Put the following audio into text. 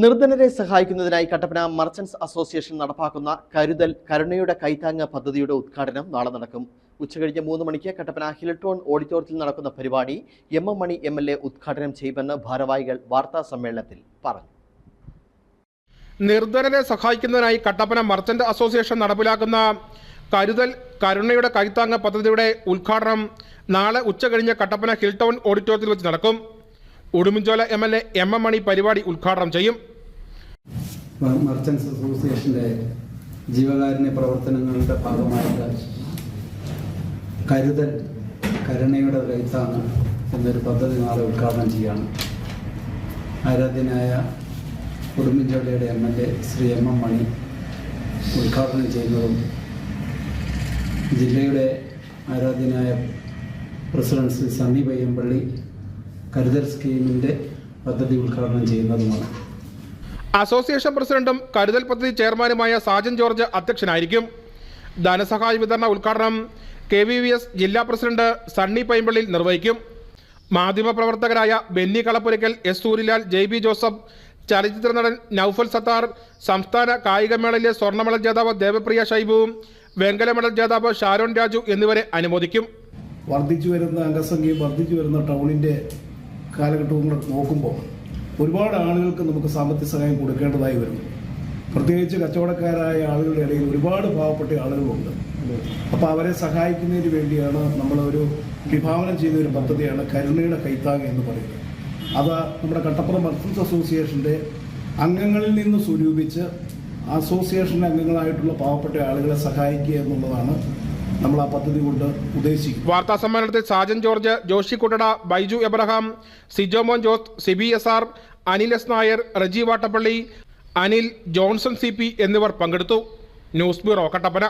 നിർധനരെ സഹായിക്കുന്നതിനായി Kattappana merchants association നടപ്പാക്കുന്ന കരുതൽ കരുണയുടെ കൈത്താങ്ങ പദ്ധതിയുടെ ഉദ്ഘാടനം നാളെ നടക്കും. ഉച്ചകഴിഞ്ഞ് മൂന്ന് മണിക്ക് കട്ടപ്പന ഹിൽട്ടോൺ ഓഡിറ്റോറിയത്തിൽ നടക്കുന്ന പരിപാടി M M Mani M L A ഉദ്ഘാടനം ചെയ്യുമെന്ന് ഭാരവാഹികൾ വാർത്താ സമ്മേളനത്തിൽ പറഞ്ഞു. നിർധനരെ സഹായിക്കുന്നതിനായി കട്ടപ്പന മർച്ചന്റ് അസോസിയേഷൻ നടപ്പിലാക്കുന്ന കരുതൽ കരുണയുടെ കൈത്താങ്ങ പദ്ധതിയുടെ ഉദ്ഘാടനം നാളെ ഉച്ചകഴിഞ്ഞ് കട്ടപ്പന ഹിൽടൗൺ ഓഡിറ്റോറിയത്തിൽ വെച്ച് നടക്കും. Udumbanchola M L A M M Mani പരിപാടി ഉദ്ഘാടനം ചെയ്യും. ജീവകാരുണ്യ പ്രവർത്തനങ്ങളുടെ ഭാഗമായിട്ട് കരുതൽ കരുണയുടെ റൈത്താണ് എന്നൊരു പദ്ധതി നാളെ ഉദ്ഘാടനം ചെയ്യുകയാണ് ആരാധ്യനായ ഉടുമ്പൻചോലയുടെ M L A Shri M M Mani ഉദ്ഘാടനം ചെയ്യുന്നതും ജില്ലയുടെ ആരാധ്യനായ പ്രസിഡന്റ് ശ്രീ സന്ദീപ് അയ്യമ്പള്ളി കരുതൽ സ്കീമിന്റെ പദ്ധതി ഉദ്ഘാടനം ചെയ്യുന്നതുമാണ്. അസോസിയേഷൻ പ്രസിഡന്റും കരുതൽ പദ്ധതി ചെയർമാനുമായ സാജൻ ജോർജ് അധ്യക്ഷനായിരിക്കും. ധനസഹായ വിതരണ ഉദ്ഘാടനം കെ വി വി എസ് ജില്ലാ പ്രസിഡന്റ് സണ്ണി പൈമ്പള്ളിൽ നിർവഹിക്കും. മാധ്യമപ്രവർത്തകരായ Benny Kalappurakkal S Suryalal J B Joseph ചലച്ചിത്ര നടൻ നൌഫൽ സത്താർ സംസ്ഥാന കായികമേളയിലെ സ്വർണ ജേതാവ് ദേവപ്രിയ ഷൈബുവും വെങ്കല മെഡൽ ജേതാവ് ഷാരോൺ രാജു എന്നിവരെ അനുമോദിക്കും. വർദ്ധിച്ചു വരുന്ന അംഗസംഖ്യയും വർദ്ധിച്ചു വരുന്ന ടൗണിന്റെ കാലഘട്ടവും കൂടെ നോക്കുമ്പോൾ ഒരുപാട് ആളുകൾക്ക് നമുക്ക് സാമ്പത്തിക സഹായം കൊടുക്കേണ്ടതായി വരുന്നു പ്രത്യേകിച്ച് കച്ചവടക്കാരായ ആളുകളുടെ ഇടയിൽ ഒരുപാട് പാവപ്പെട്ട ആളുകളുണ്ട് അപ്പോൾ അവരെ സഹായിക്കുന്നതിന് വേണ്ടിയാണ് നമ്മളൊരു വിഭാവനം ചെയ്യുന്ന ഒരു പദ്ധതിയാണ് കരുണയുടെ കൈത്താങ് എന്ന് പറയുന്നത്. അത് നമ്മുടെ കട്ടപ്പുറം മർച്ചൻസ് അസോസിയേഷന്റെ അംഗങ്ങളിൽ നിന്ന് സ്വരൂപിച്ച് അസോസിയേഷന്റെ അംഗങ്ങളായിട്ടുള്ള പാവപ്പെട്ട ആളുകളെ സഹായിക്കുക എന്നുള്ളതാണ് നമ്മൾ ആ പദ്ധതി കൊണ്ട് ഉദ്ദേശിക്കും. വാർത്താ സമ്മേളനത്തിൽ Sajan George Joshi Kuttada Baiju Abraham Sijomon Jose Siby S R Anil S Nair Reji Vattappally Anil Johnson C P എന്നിവർ പങ്കെടുത്തു. News bureau Kattappana.